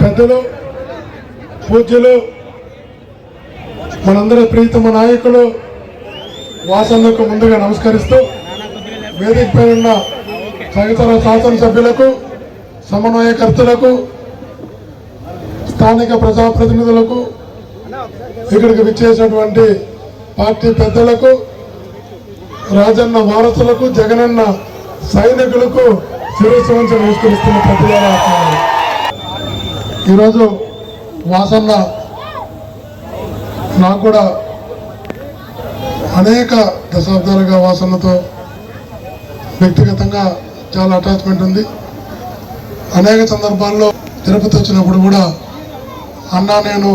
పెద్దలు పూజ్యులు మనందరి ప్రీతమ నాయకులు వాసనకు ముందుగా నమస్కరిస్తూ వేదికపై ఉన్న సహితర శాసనసభ్యులకు సమన్వయకర్తలకు స్థానిక ప్రజాప్రతినిధులకు ఇక్కడికి విచ్చేసినటువంటి పార్టీ పెద్దలకు రాజన్న వారసులకు జగనన్న సైనికులకు శిరస్సు నుంచి నమస్కరిస్తున్న ప్రతివారు ఈరోజు వాసన్న నాకు కూడా అనేక దశాబ్దాలుగా వాసన్నతో వ్యక్తిగతంగా చాలా అటాచ్మెంట్ ఉంది. అనేక సందర్భాల్లో తిరుపతి వచ్చినప్పుడు కూడా అన్న నేను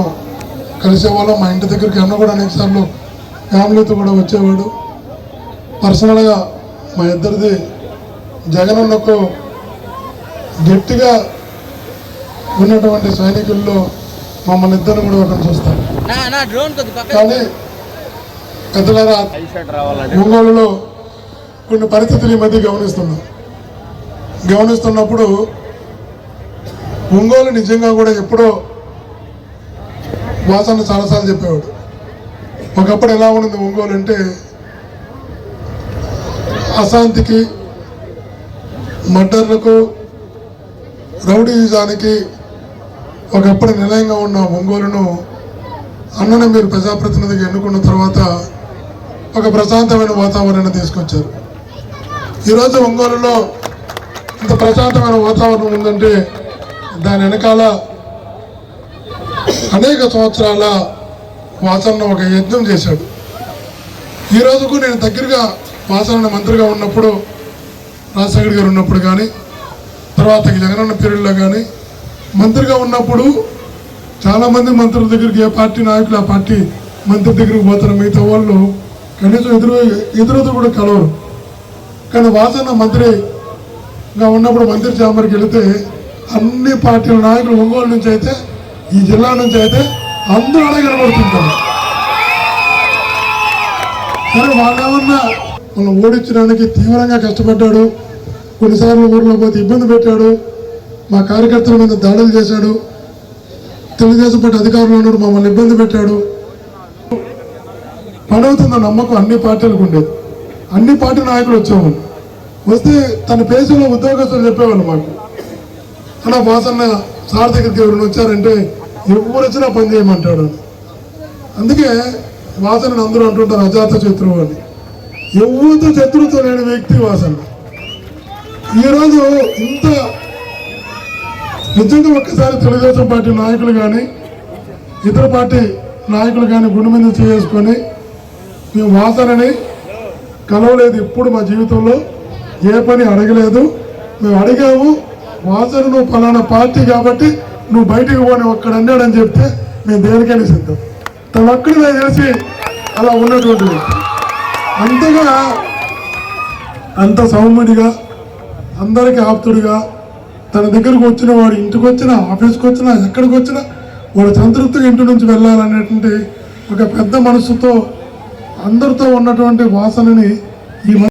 కలిసేవాళ్ళం. మా ఇంటి దగ్గరికి అన్న కూడా అనేకసార్లు ఫ్యామిలీతో కూడా వచ్చేవాడు. పర్సనల్గా మా ఇద్దరిది జగనన్నకు గట్టిగా ఉన్నటువంటి సైనికుల్లో మమ్మల్ని ఇద్దరు కూడా ఒకరిని చూస్తారు. కానీ పెద్దలారా ఒంగోలులో కొన్ని పరిస్థితులు ఈ మధ్య గమనిస్తున్నాం. గమనిస్తున్నప్పుడు ఒంగోలు నిజంగా కూడా ఎప్పుడో వాసన చాలాసార్లు చెప్పేవాడు. ఒకప్పుడు ఎలా ఉన్నది ఒంగోలు అంటే అశాంతికి మర్డర్లకు రౌడీజానికి ఒకప్పుడు నిలయంగా ఉన్న ఒంగోలును అన్నను మీరు ప్రజాప్రతినిధిగా ఎన్నుకున్న తర్వాత ఒక ప్రశాంతమైన వాతావరణాన్ని తీసుకొచ్చారు. ఈరోజు ఒంగోలులో ఇంత ప్రశాంతమైన వాతావరణం ఉందంటే దాని వెనకాల అనేక సంవత్సరాల వాసన ఒక యజ్ఞం చేశాడు. ఈ రోజుకు నేను దగ్గరగా వాసన మంత్రిగా ఉన్నప్పుడు రాజశేఖర్ గారు ఉన్నప్పుడు కానీ తర్వాత ఈ జగనన్న పీరియడ్లో కానీ మంత్రిగా ఉన్నప్పుడు చాలామంది మంత్రుల దగ్గరికి ఏ పార్టీ నాయకులు ఆ పార్టీ మంత్రి దగ్గరికి పోతారు మిగతా వాళ్ళు కనీసం ఎదురు ఎదురుతో కూడా కలవరు. కానీ వాసన మంత్రిగా ఉన్నప్పుడు మంత్రి చాంబర్కి వెళితే అన్ని పార్టీల నాయకులు ఒంగోలు నుంచి అయితే ఈ జిల్లా నుంచి అయితే అందరూ అలా కనబడుతుంటారు. కానీ వాళ్ళేమన్నా మనం ఓడించడానికి తీవ్రంగా కష్టపడ్డాడు కొన్నిసార్లు ఊర్లో పోతే ఇబ్బంది పెట్టాడు మా కార్యకర్తల మీద దాడులు చేశాడు. తెలుగుదేశం పార్టీ అధికారంలో ఉన్నాడు మమ్మల్ని ఇబ్బంది పెట్టాడు. పడవుతున్న నమ్మకం అన్ని పార్టీలకు ఉండేది. అన్ని పార్టీ నాయకులు వచ్చేవాళ్ళు. వస్తే తన పేజీలో ఉద్యోగస్తులు చెప్పేవాళ్ళు మాకు. అలా వాసన్న సార్ దగ్గరికి వచ్చారంటే ఎవరు వచ్చినా పని చేయమంటాడు అందుకే వాసనని అందరూ అంటుంటారు అజాత శత్రువు అని. ఎవరితో శత్రువుతో లేని వ్యక్తి వాసన. ఈరోజు ఇంత నిజంగా ఒక్కసారి తెలుగుదేశం పార్టీ నాయకులు కానీ ఇతర పార్టీ నాయకులు కానీ గుండె మీద చేసుకొని మేము వాసనని కలవలేదు ఎప్పుడు మా జీవితంలో. ఏ పని అడగలేదు. మేము అడిగాము వాసన నువ్వు ఫలానా పార్టీ కాబట్టి నువ్వు బయటికి పోని ఒక్కడ అన్నాడని చెప్తే మేము దేనికైనా సిద్ధం. తను ఒక్కడి నాకు తెలిసి అలా ఉన్నటువంటి వ్యక్తి. అంతగా అంత సౌమ్యుడిగా అందరికీ ఆప్తుడిగా తన దగ్గరకు వచ్చిన వాడు ఇంటికి వచ్చినా ఆఫీస్కి వచ్చినా ఎక్కడికి వచ్చినా వాడు సంతృప్తిగా ఇంటి నుంచి వెళ్ళాలనేటువంటి ఒక పెద్ద మనసుతో అందరితో ఉన్నటువంటి వాసనని ఈ